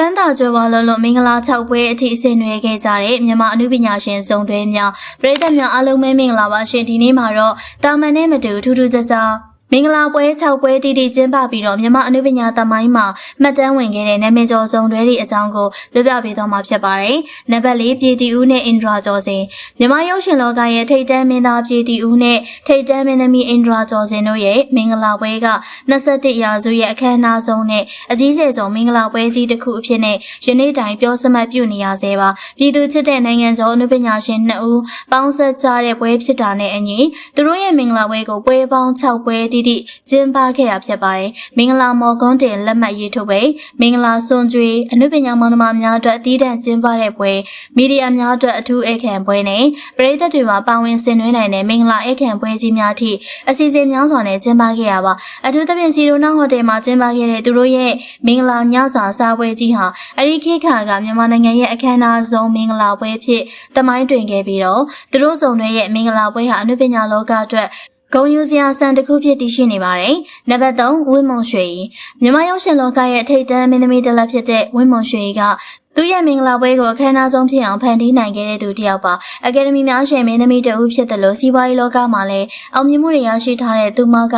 ချမ်းသာကြွယ်ဝလွန်လွန်မင်္ဂလာ၆ပွဲအထိဆင်နွှဲခဲ့ကြတဲ့မြန်မာအမှုပညာရှင်စုံတွဲများပရိသတ်များအားလုံးပဲမင်္ဂလာပါရှင်ဒီနေ့မှာတော့တာမန်နဲ့မတူထူးထူးခြားခြား မင်္ဂလာပွဲ6ပွဲတီတီကျင်းပပြီးတော့မြန်မာအနုပညာသမိုင်းမှာမှတ်တမ်းဝင်ခဲ့တဲ့နာမည်ကျော်စုံတွဲတွေအကြောင်းကိုပြောပြပေးသွားမှာဖြစ်ပါတယ်။နံပါတ်၄ပြည်တီဦးနဲ့အင်ဒရာကျော်စင်မြန်မာရုပ်ရှင်လောကရဲ့ထိတ်တန်းမင်းသားပြည်တီဦးနဲ့ထိတ်တန်းမင်းသမီးအင်ဒရာကျော်စင်တို့ရဲ့မင်္ဂလာပွဲက21ရာစုရဲ့အခမ်းအနားဆုံးနဲ့အကြီးကျယ်ဆုံးမင်္ဂလာပွဲကြီးတစ်ခုအဖြစ်နဲ့ယနေ့တိုင်ပြောစမှတ်ပြုနေရဆဲပါ။ပြည်သူချစ်တဲ့နိုင်ငံကျော်အနုပညာရှင်2ဦးပေါင်းဆက်ကြတဲ့ပွဲဖြစ်တာနဲ့အညီသူတို့ရဲ့မင်္ဂလာပွဲကိုပွဲပေါင်း6ပွဲတိတိကျင်းပခဲ့တာဖြစ်ပါတယ်။မင်္ဂလာမော်ကွန်းတင်လက်မှတ်ရေးထိုးပွဲမင်္ဂလာစွန်ကျွေးအနုပညာမောင်နှမများအတွက်အသီးသန့်ကျင်းပတဲ့ပွဲမီဒီယာများအတွက်အထူးအခမ်းပွဲနဲ့ပရိသတ်တွေမှာပါဝင်ဆင်နွှဲနိုင်တဲ့မင်္ဂလာအခမ်းပွဲကြီးများထိအစီအစဉ်များစွာနဲ့ကျင်းပခဲ့ရပါအထူးသဖြင့်စီရိုနာဟိုတယ်မှာကျင်းပခဲ့တဲ့သူတို့ရဲ့မင်္ဂလာညစာစားပွဲကြီးဟာအရိခေခါကမြန်မာနိုင်ငံရဲ့အခမ်းအနားဆုံးမင်္ဂလာပွဲဖြစ်တမိုင်းတွင်ခဲ့ပြီးတော့သူတို့စုံတွေရဲ့မင်္ဂလာပွဲဟာအနုပညာလောကအတွက် ဂုံယူစရာစံတစ်ခုဖြစ်တည်ရှိနေပါတယ်။နံပါတ်3ဝင်းမုံရွှေရီမြန်မာရုပ်ရှင်လောကရဲ့ထိပ်တန်းမင်းသမီးတစ်လက်ဖြစ်တဲ့ဝင်းမုံရွှေရီက သူ့ရဲ့မင်္ဂလာပွဲကိုအခမ်းအနားဆုံးဖြစ်အောင်ဖန်တီးနိုင်ခဲ့တဲ့သူတစ်ယောက်ပါ။အကယ်ဒမီများရှင်မင်းသမီးတဦးဖြစ်တယ်လို့စီးပွားရေးလောကမှာလည်းအောင်မြင်မှုတွေရရှိထားတဲ့သူမက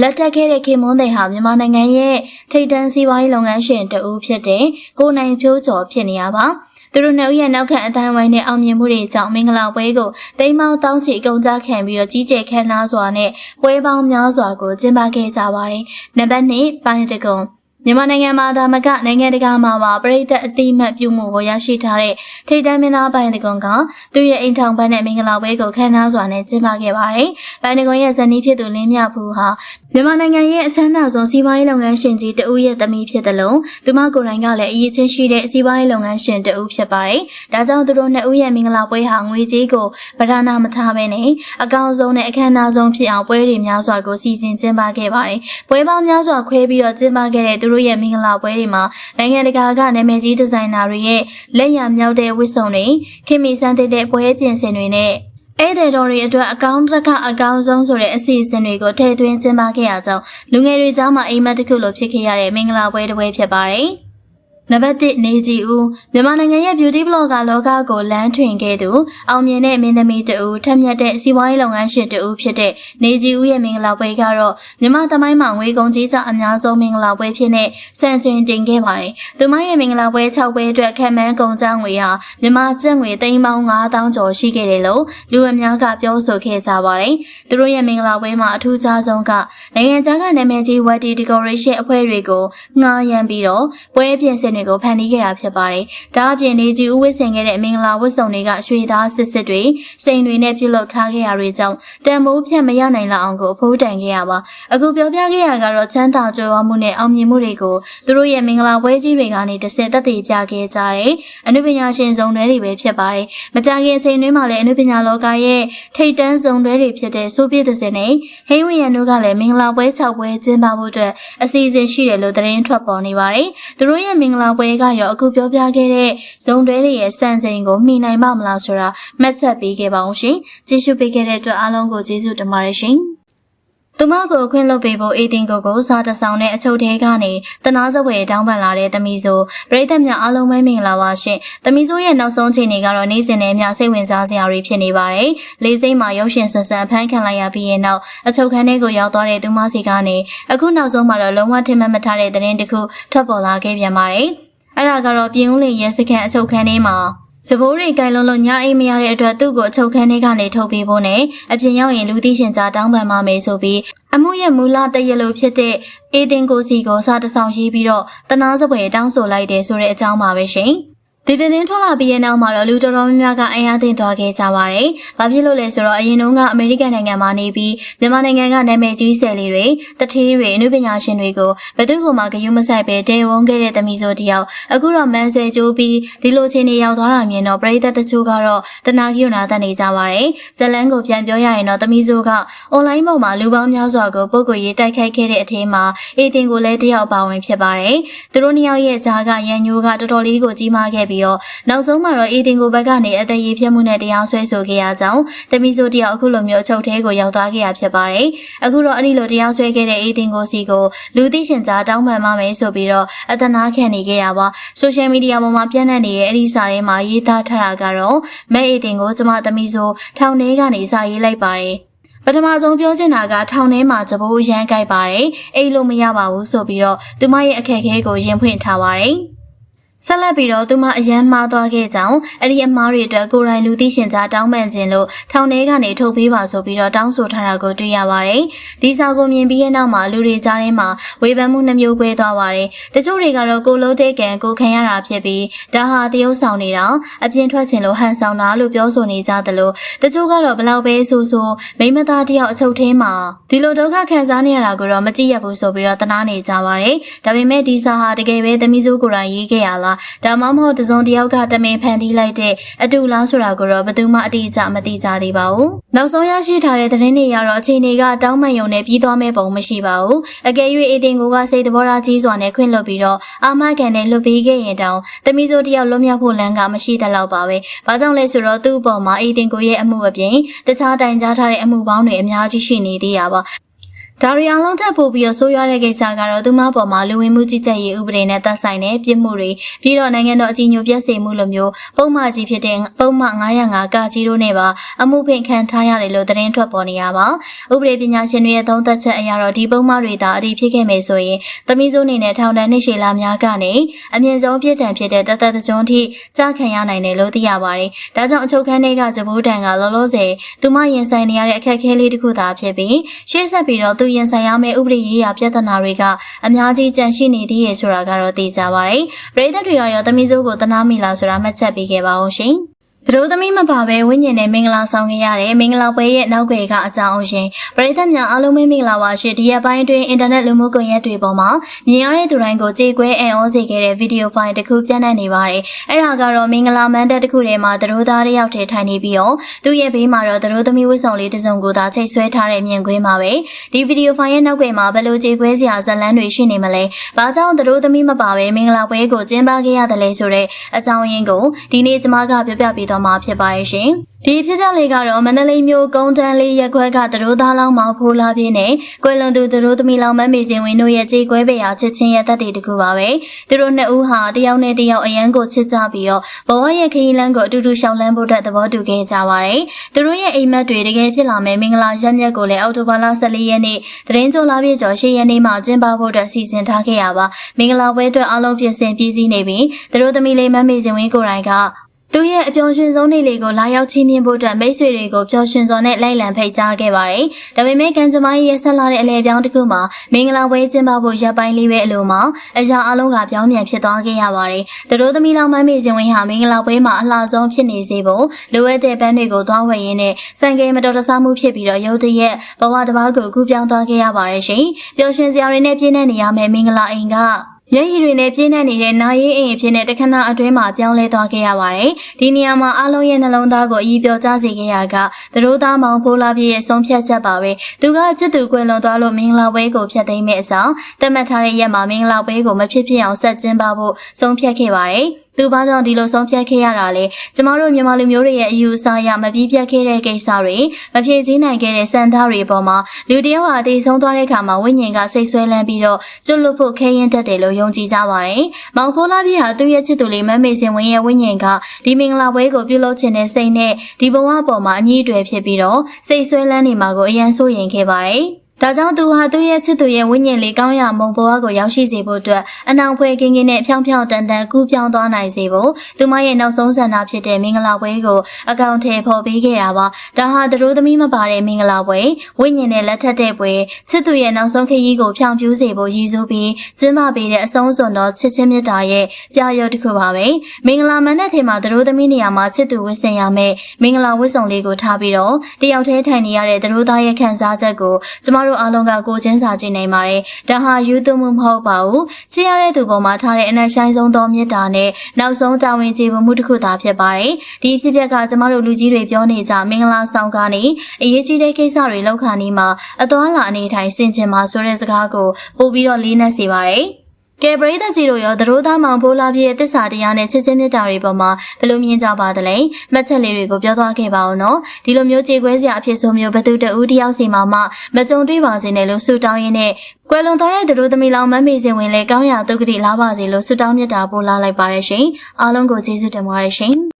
လက်တက်ခဲ့တဲ့ခင်မွန်းတဲ့ဟာမြန်မာနိုင်ငံရဲ့ထိပ်တန်းစီးပွားရေးလုပ်ငန်းရှင်တဦးဖြစ်တဲ့ကိုနိုင်ဖြိုးကျော်ဖြစ်နေရပါ။သူတို့နှစ်ဦးရဲ့နောက်ခံအတိုင်းဝိုင်းနဲ့အောင်မြင်မှုတွေကြောင့်မင်္ဂလာပွဲကိုတိမ်မောင်းတောင်းချီအကုန်ကြခံပြီးတော့ကြီးကျယ်ခမ်းနားစွာနဲ့ပွဲပေါင်းများစွာကိုကျင်းပခဲ့ကြပါတယ်။နံပါတ်1ပိုင်းတကုံ မြန်မာနိုင်ငံမှာဒါမကနိုင်ငံတကာမှာပါပြည်သက်အတိမတ်ပြုမှုကိုရရှိထားတဲ့ထိတ်တန်းမင်းသားပိုင်းတကွန်ကသူ့ရဲ့အိမ်ထောင်ပန်းနဲ့မင်္ဂလာပွဲကိုခမ်းနားစွာနဲ့ကျင်းပခဲ့ပါတယ်။ပိုင်းတကွန်ရဲ့ဇနီးဖြစ်သူလင်းမြဖူးဟာမြန်မာနိုင်ငံရဲ့အချမ်းသာဆုံးစီးပွားရေးလုပ်ငန်းရှင်ကြီးတဦးရဲ့သမီးဖြစ်တယ်လို့သူမကိုယ်တိုင်ကလည်းအရေးချင်းရှိတဲ့စီးပွားရေးလုပ်ငန်းရှင်တဦးဖြစ်ပါတယ်။ဒါကြောင့်သူတို့နှစ်ဦးရဲ့မင်္ဂလာပွဲဟာငွေကြေးကိုဗဒနာမထားဘဲနဲ့အကောင်းဆုံးနဲ့အခမ်းအနားဆုံးဖြစ်အောင်ပွဲတွေများစွာကိုစီစဉ်ကျင်းပခဲ့ပါတယ်။ပွဲပေါင်းများစွာခွဲပြီးတော့ကျင်းပခဲ့တဲ့သူတို့ရဲ့မင်္ဂလာပွဲတွေမှာနိုင်ငံတကာကနာမည်ကြီးဒီဇိုင်နာတွေရဲ့လက်ရမြောက်တဲ့ဝတ်စုံတွေခင်မီစမ်းသစ်တဲ့ပွဲကျင်စင်တွေနဲ့ဧည့်သည်တော်တွေအတွက်အကောင့်တစ်ခါအကောင်းဆုံးဆိုတဲ့အစီအစဉ်တွေကိုထည့်သွင်းကျင်းပခဲ့ရကြောင်းလူငယ်တွေကြားမှာအိမ်မက်တစ်ခုလိုဖြစ်ခဲ့ရတဲ့မင်္ဂလာပွဲတစ်ပွဲဖြစ်ပါတယ်။ နံပါတ်1နေကြည်ဦးမြန်မာနိုင်ငံရဲ့ beauty blogger လောကကိုလမ်းထွင်ခဲ့သူအောင်မြင်တဲ့မင်းသမီးတဦးထက်မြက်တဲ့စီးပွားရေးလုပ်ငန်းရှင်တဦးဖြစ်တဲ့နေကြည်ဦးရဲ့မင်္ဂလာပွဲကတော့မြန်မာသမိုင်းမှာငွေကုန်ကြေးကျအများဆုံးမင်္ဂလာပွဲဖြစ်နေစံချိန်တင်ခဲ့ပါတယ်။သူမရဲ့မင်္ဂလာပွဲ6ပွဲအတွက်ခံမှန်းကုန်ကျငွေဟာမြန်မာကျပ်ငွေသိန်းပေါင်း9000ကျော်ရှိခဲ့တယ်လို့လူအများကပြောဆိုခဲ့ကြပါတယ်။သူတို့ရဲ့မင်္ဂလာပွဲမှာအထူးခြားဆုံးကနိုင်ငံခြားကနာမည်ကြီး Wadi Decoration အဖွဲ့တွေကိုငှားရမ်းပြီးတော့ပွဲပြင်ဆင်တွေကိုဖန်တီးခဲ့တာဖြစ်ပါတယ်။ဒါအပြင်နေကြီးဦးဝစ်ဆင်ခဲ့တဲ့မင်္ဂလာဝတ်စုံတွေကရွှေသားစစ်စစ်တွေစိန်တွေနဲ့ပြုလုပ်ထားခဲ့ရတွေကြောင့်တန်မိုးဖြတ်မရနိုင်လောက်အောင်ကိုအဖိုးတန်ခဲ့ရပါ။အခုပြောပြခဲ့ရကတော့ချမ်းသာကြွယ်ဝမှုနဲ့အောင်မြင်မှုတွေကိုသူတို့ရဲ့မင်္ဂလာပွဲကြီးတွေကနေတစ်ဆင့်သက်သေပြခဲ့ကြတယ်။အနုပညာရှင်စုံတွဲတွေပဲဖြစ်ပါတယ်။မကြခင်အချိန်တွင်းမှာလည်းအနုပညာလောကရဲ့ထိတ်တန်းစုံတွဲတွေဖြစ်တဲ့ဆိုဗီယက်တစ်စင်နဲ့ဟိန်းဝီယန်တို့ကလည်းမင်္ဂလာပွဲ6ပွဲကျင်းပဖို့အတွက်အစီအစဉ်ရှိတယ်လို့သတင်းထွက်ပေါ်နေပါတယ်။သူတို့ရဲ့မင်္ဂလာပွဲကရောအခုပြောပြခဲ့တဲ့ဇုံတွဲတွေရဲ့စံချိန်ကိုမှီနိုင်ပါမလားဆိုတာမှတ်ချက်ပေးခဲ့ပါအောင်ရှင်။ကြည့်ရှုပေးခဲ့တဲ့အတွက်အားလုံးကိုကျေးဇူးတင်ပါတယ်ရှင်။ သူမကိုခွင့်လွှတ်ပေးဖို့အေတင်ကိုကိုစားတဆောင်နဲ့အချုပ်ထဲကနေတနာစဝယ်တောင်းပန်လာတဲ့သမီးဆိုပရိသတ်များအားလုံးပဲမင်္ဂလာပါရှင်။သမီးဆိုရဲ့နောက်ဆုံးချိန်တွေကတော့နေ့စဉ်နဲ့မျှစိတ်ဝင်စားစရာတွေဖြစ်နေပါတယ်။လေးစိမ့်မှာရုပ်ရှင်ဆန်ဆန်ဖမ်းခံလိုက်ရပြီးရင်နောက်အချုပ်ခန်းထဲကိုရောက်သွားတဲ့သူမစီကနေအခုနောက်ဆုံးမှာတော့လုံးဝထင်မှတ်မထားတဲ့သတင်းတစ်ခုထွက်ပေါ်လာခဲ့ပြန်ပါတယ်။အဲ့ဒါကတော့ပြင်ဦးလင်ရဲစခန်းအချုပ်ခန်းထဲမှာ ကျဘိုးတွေကင်လုံးလုံးညအိမ်မရတဲ့အတွက်သူ့ကိုအချုပ်ခန်းထဲကနေထုတ်ပေးဖို့နဲ့အပြင်ရောက်ရင်လူသိရှင်ကြားတောင်းပန်ပါမယ်ဆိုပြီးအမှုရဲ့မူလတရလိုဖြစ်တဲ့အေတင်ကိုစီကိုစာတဆောင်ရေးပြီးတော့တနာစပွဲတောင်းဆိုလိုက်တယ်ဆိုတဲ့အကြောင်းပါပဲရှင်။ ဒီတရင်ထွက်လာပြီးတဲ့နောက်မှာတော့လူတော်တော်များများကအင်အားသင့်သွားခဲ့ကြပါတယ်။ဘာဖြစ်လို့လဲဆိုတော့အရင်တုန်းကအမေရိကန်နိုင်ငံမှာနေပြီးမြန်မာနိုင်ငံကနာမည်ကြီးဆယ်လီတွေတထေးတွေအမှုပညာရှင်တွေကိုဘယ်သူကမှဂယုမဆိုင်ပဲတဲဝုန်းခဲ့တဲ့သမီးဆိုတယောက်အခုတော့မန်ဆွဲကြိုးပြီးဒီလိုချင်းတွေရောက်သွားတာမြင်တော့ပရိသတ်တချို့ကတော့တနာကိယနာတတ်နေကြပါတယ်။ဇလန်းကိုပြန်ပြောရရင်တော့သမီးဆိုကအွန်လိုင်းပေါ်မှာလူပေါင်းများစွာကိုပုဂ္ဂိုလ်ရေးတိုက်ခိုက်ခဲ့တဲ့အထင်းမှာအေတင်ကိုလည်းတယောက်ပါဝင်ဖြစ်ပါတယ်။သူတို့နှစ်ယောက်ရဲ့ဂျားကရန်ညိုးကတော်တော်လေးကိုကြီးမားခဲ့ပြီးတော့နောက်ဆုံးမှာတော့အေတင်ကိုဘက်ကနေအသေးရပြမှုနဲ့တရားစွဲဆိုခဲ့ရကြောင်းတမီဆိုတယောက်အခုလိုမျိုးအချုပ်ထဲကိုရောက်သွားခဲ့ရဖြစ်ပါတယ်။အခုတော့အဲ့ဒီလိုတရားစွဲခဲ့တဲ့အေတင်ကိုစီကိုလူသိရှင်ကြားတောင်းပန်ပါမယ်ဆိုပြီးတော့အသနာခံနေခဲ့ရပါဆိုရှယ်မီဒီယာပေါ်မှာပြန့်နှံ့နေတဲ့အဲ့ဒီစာထဲမှာရေးသားထားတာကတော့မဲအေတင်ကိုကျမတမီဆိုထောင်ထဲကနေစာရေးလိုက်ပါတယ်။ပထမဆုံးပြောချင်တာကထောင်ထဲမှာသဘောရမ်းကြိုက်ပါတယ်အိတ်လို့မရပါဘူးဆိုပြီးတော့သူမရဲ့အခက်အခဲကိုရင်ဖွင့်ထားပါတယ် ဆက်လက်ပြီးတော့သူမအရန်မှားသွားခဲ့ကြောင်းအဲ့ဒီအမားတွေအတွက်ကိုယ်တိုင်လူသိရှင်ကြားတောင်းပန်ခြင်းလို့ထောင်ထဲကနေထုတ်ပေးပါဆိုပြီးတော့တောင်းဆိုထားတာကိုတွေ့ရပါတယ်။ဒီစာကိုမြင်ပြီးတဲ့နောက်မှာလူတွေကြားထဲမှာဝေဖန်မှုနှမျိုးကွဲသွားပါတယ်။တချို့တွေကတော့ကိုလုံးတဲ့ကံကိုခံရတာဖြစ်ပြီးဒါဟာတရုပ်ဆောင်နေတာအပြင်ထွက်ခြင်းလို့ဟန်ဆောင်တာလို့ပြောဆိုနေကြသလိုတချို့ကတော့ဘလောက်ပဲဆိုဆိုမိမသားတယောက်အချုပ်ထဲမှာဒီလိုဒုက္ခခံစားနေရတာကိုတော့မကြည့်ရဘူးဆိုပြီးတော့တနာနေကြပါတယ်။ဒါပေမဲ့ဒီစာဟာတကယ်ပဲသမီးစိုးကိုယ်တိုင်ရေးခဲ့ရလားဒါမှမဟုတ်တစုံတစ်ယောက်ကတမင်ဖန်တီးလိုက်တဲ့အတူလားဆိုတာကိုတော့ဘယ်သူမှအတိအကျမသိကြသေးပါဘူး။နောက်ဆုံးရရှိထားတဲ့သတင်းတွေကတော့အချိန်တွေကတောင်းပန်ယုံနဲ့ပြီးသွားမဲ့ပုံမရှိပါဘူး။အကယ်၍အေတင်ကိုကစိတ်သဘောထားကြီးစွာနဲ့ခွင့်လွှတ်ပြီးတော့အာမခံနဲ့လွှတ်ပေးခဲ့ရင်တောင်သမီးစိုးတစ်ယောက်လွတ်မြောက်ဖို့လမ်းကမရှိတဲ့လောက်ပါပဲ။ဘာကြောင့်လဲဆိုတော့သူ့အပေါ်မှာအေတင်ကိုရဲ့အမှုအပြင်တခြားတိုင်ကြားထားတဲ့အမှုပေါင်းတွေအများကြီးရှိနေသေးရပါ ဒါရီအောင်လုံးထပ်ပို့ပြီးတော့ဆိုးရွားတဲ့ကိစ္စကတော့သူမပေါ်မှာလူဝင်မှုကြီးကြပ်ရေးဥပဒေနဲ့သက်ဆိုင်တဲ့ပြစ်မှုတွေပြီးတော့နိုင်ငံတော်အကြီးအကျယ်ပြည့်စုံမှုလိုမျိုးပုံမှန်ကြီးဖြစ်တဲ့ပုံမှန်905ကကြီးတို့နဲ့ပါအမှုဖွင့်ခံထားရတယ်လို့သတင်းထွက်ပေါ်နေရပါဥပဒေပညာရှင်တွေရဲ့သုံးသပ်ချက်အရတော့ဒီပုံမှန်တွေသာအတည်ဖြစ်ခဲ့မယ်ဆိုရင်သမီးစုအနေနဲ့ထောင်ဒဏ်နှစ်ရှည်လာများကနေအမြင့်ဆုံးပြစ်ဒဏ်ဖြစ်တဲ့တသက်တကြွန်းထိကြားခံရနိုင်တယ်လို့သိရပါတယ်ဒါကြောင့်အချုပ်ခန်းတွေကဂျပူးတန်ကလောလောဆယ်သူမရင်ဆိုင်နေရတဲ့အခက်အခဲလေးတစ်ခုသာဖြစ်ပြီးရှေ့ဆက်ပြီးတော့သူရင်ဆိုင်ရမယ့်ဥပဒေရေးရာပြဿနာတွေကအများကြီးကြန့်ရှိနေသေးရဲ့ဆိုတာကတော့သိကြပါရယ်ပရိသတ်တွေကရောသမီးစိုးကိုတနာမိလားဆိုတာမှတ်ချက်ပေးခဲ့ပါအောင်ရှင် သူတို့သမီးမပါပဲဝိညာဉ်နဲ့မင်္ဂလာဆောင်ခဲ့ရတယ်မင်္ဂလာပွဲရဲ့နောက်ွယ်ကအကြောင်းအရင်ပရိသတ်များအားလုံးပဲမင်္ဂလာပါရှင်ဒီရက်ပိုင်းတွင်အင်တာနက်လူမှုကွန်ရက်တွေပေါ်မှာမြင်ရတဲ့သူတိုင်းကိုကြေကွဲအံ့ဩစေခဲ့တဲ့ဗီဒီယိုဖိုင်တစ်ခုပြန့်နှံ့နေပါတယ်အဲ့ဒါကတော့မင်္ဂလာမန်တက်တစ်ခုထဲမှာသူတို့သားတစ်ယောက်တည်းထိုင်နေပြီးတော့သူ့ရဲ့ဘေးမှာတော့သူတို့သမီးဝတ်ဆောင်လေးတစ်စုံကိုသာချိတ်ဆွဲထားတဲ့မြင်ကွင်းမှာပဲဒီဗီဒီယိုဖိုင်ရဲ့နောက်ွယ်မှာဘယ်လိုကြေကွဲစရာဇာတ်လမ်းတွေရှိနေမလဲဘာကြောင့်သူတို့သမီးမပါပဲမင်္ဂလာပွဲကိုကျင်းပခဲ့ရတယ်လဲဆိုတဲ့အကြောင်းရင်းကိုဒီနေ့ကျွန်မကပြပြပေးသွားမှာဖြစ်ပါရဲ့ရှင်ဒီဖြစ်ပျက်လေးကတော့မန္တလေးမြို့ကုန်းတန်းလေးရက်ခွက်ကသတို့သားလောင်းမောင်ဖိုးလာပြင်းနဲ့ကွယ်လွန်သူသတို့သမီးလောင်မမေစင်ဝင်းတို့ရဲ့ကြေကွဲပေရာချစ်ချင်းရဲ့တက်တွေတကူပါပဲသူတို့နှစ်ဦးဟာတယောက်နဲ့တယောက်အရန်ကိုချစ်ကြပြီးတော့ဘဝရဲ့ခရီးလမ်းကိုအတူတူရှောင်လန်းဖို့အတွက်သဘောတူခဲ့ကြပါတယ်သူတို့ရဲ့အိမ်မက်တွေတကယ်ဖြစ်လာမယ်မင်္ဂလာရက်မြတ်ကိုလည်းအောက်တိုဘာလ14ရက်နေ့သတင်းကြိုလာပြည့်ကျော်10ရက်နေ့မှာကျင်းပဖို့အတွက်စီစဉ်ထားခဲ့ရပါမင်္ဂလာပွဲအတွက်အားလုံးပြင်ဆင်ပြည်စည်းနေပြီးသူတို့သမီးလေးမမေစင်ဝင်းကိုယ်တိုင်က သူရဲ့အပျော်ရွှင်ဆုံးနေ့လေးကိုလာရောက်ချင်းမြင်ဖို့အတွက်မိတ်ဆွေတွေကိုပျော်ရွှင်စွာနဲ့လိုက်လံဖိတ်ကြားခဲ့ပါတယ်။ဒါပေမဲ့ကံကြမ္မာရဲ့ဆက်လာတဲ့အလဲပြောင်းတစ်ခုမှာမင်္ဂလာပွဲကျင်းပဖို့ရပ်ပိုင်းလေးပဲအလိုမှာအရာအလုံးကပြောင်းပြန်ဖြစ်သွားခဲ့ရပါတယ်။သူတို့သမီးလောင်မမေစဉ်ဝင်ဟာမင်္ဂလာပွဲမှာအလှဆုံးဖြစ်နေစေဖို့လိုအပ်တဲ့ပန်းတွေကိုသွားဝယ်ရင်းနဲ့စံကေမတော်တဆမှုဖြစ်ပြီးတော့ရုတ်တရက်ဘဝတစ်ပါးကိုကူးပြောင်းသွားခဲ့ရပါတယ်ရှင်။ပျော်ရွှင်စရာတွေနဲ့ပြည့်နေနေရမယ်မင်္ဂလာအိမ်က မျက်ရည်တွေနဲ့ပြည့်နှက်နေတဲ့နာရီအိမ်အဖြစ်နဲ့တခဏအတွင်းမှာပြောင်းလဲသွားခဲ့ရပါတယ်။ဒီနေရာမှာအလုံးရဲ့နှလုံးသားကိုအည်ပြောကြစေခဲ့ရကသတို့သားမောင်ဖိုးလာပြည့်ရဲ့ဆုံးဖြတ်ချက်ပါပဲ။သူကချစ်သူကွယ်လွန်သွားလို့မင်္ဂလာပွဲကိုဖျက်သိမ်းမဲ့အဆောင်တတ်မှတ်ထားတဲ့ရက်မှာမင်္ဂလာပွဲကိုမဖြစ်ဖြစ်အောင်ဆက်ကျင်းပဖို့ဆုံးဖြတ်ခဲ့ပါတယ်။သူဘာကြောင့်ဒီလိုဆုံးဖြတ်ခဲ့ရတာလဲကျမတို့မြန်မာလူမျိုးတွေရဲ့အယူအဆအရမပြီးပြတ်ခဲ့တဲ့ကိစ္စတွေမဖြည့်ဆည်းနိုင်ခဲ့တဲ့စံသားတွေပေါ်မှာလူတယောက်ဟာအသေးဆုံးသွားတဲ့အခါမှာဝိညာဉ်ကစိတ်ဆွဲလန်းပြီးတော့ကျွတ်လွတ်ဖို့ခဲရင်တက်တယ်လို့ယုံကြည်ကြပါတယ်။မောင်ဖိုးလာပြည့်ဟာသူ့ရဲ့ချစ်သူလေးမမေစင်ဝင်းရဲ့ဝိညာဉ်ကဒီမင်္ဂလာပွဲကိုပြုလုပ်ခြင်းနဲ့စိတ်နဲ့ဒီဘဝပေါ်မှာအညီအတွေ့ဖြစ်ပြီးတော့စိတ်ဆွဲလန်းနေမှာကိုအရန်စိုးရင်ခဲ့ပါတယ်။ ဒါကြောင့်သူဟာသူ့ရဲ့ချစ်သူရဲ့ဝိညာဉ်လေးကောင်းရမုံဘဝကိုရောက်ရှိစေဖို့အတွက်အနောင်ဖွဲကင်းကင်းနဲ့ဖြောင်းဖြောင်းတန်တန်ကူးပြောင်းသွားနိုင်စေဖို့သူမရဲ့နောက်ဆုံးဆန္ဒဖြစ်တဲ့မင်္ဂလာပွဲကိုအကောင့်ထဲပေါ်ပေးခဲ့တာပါဒါဟာသူတို့သမီးမပါတဲ့မင်္ဂလာပွဲဝိညာဉ်နဲ့လက်ထပ်တဲ့ပွဲချစ်သူရဲ့နောက်ဆုံးခရီးကိုဖြောင်းပြူးစေဖို့ရည်စူးပြီးကျင်းပပေးတဲ့အဆုံးစွန်သောချစ်ချင်းမြတ်တာရဲ့ပြရုပ်တစ်ခုပါပဲမင်္ဂလာမန်တဲ့ထဲမှာသူတို့သမီးနေရာမှာချစ်သူဝတ်ဆင်ရမယ့်မင်္ဂလာဝတ်ဆောင်လေးကိုထားပြီးတော့တယောက်တည်းထိုင်နေရတဲ့သူတို့သားရဲ့ခံစားချက်ကိုကျမတို့အားလုံးကကိုချင်းစာကြည့်နိုင်ပါတယ်။ဒါဟာယူသွမှုမဟုတ်ပါဘူး။ချစ်ရတဲ့သူပေါ်မှာထားတဲ့အနက်ရှိုင်းဆုံးသောမေတ္တာနဲ့နောက်ဆုံးတာဝန်ကျေပွန်မှုတစ်ခုသာဖြစ်ပါတယ်။ဒီဖြစ်ပျက်ကကျမတို့လူကြီးတွေပြောနေကြမင်္ဂလာဆောင်ကနေအရေးကြီးတဲ့ကိစ္စတွေလောက်ခါနေမှာအသွားလာအနေထိုင်ဆင်ခြင်မှာဆိုတဲ့စကားကိုပို့ပြီးတော့လေးနက်စေပါတယ်။ ကဲပရိသတ်ကြီးတို့ရောသတို့သားမောင်ဖိုးလာပြည့်ရဲ့တစ္ဆာတရားနဲ့ချစ်ချင်းမြတ်တာတွေပေါ်မှာဘယ်လိုမြင်ကြပါသလဲမှတ်ချက်လေးတွေကိုပြောသွားခဲ့ပါအောင်နော်ဒီလိုမျိုးကြေကွဲစရာအဖြစ်ဆိုမျိုးဘသူတဦးတယောက်စီမှာမှမကြုံတွေ့ပါစေနဲ့လို့ဆုတောင်းရင်းနဲ့ကွယ်လွန်သွားတဲ့သတို့သမီးလောင်မမေစင်ဝင်လေကောင်းရာသုက္ကတိလာပါစေလို့ဆုတောင်းမြတ်တာပို့လာလိုက်ပါရရှင်အားလုံးကိုကျေးဇူးတင်ပါတယ်ရှင်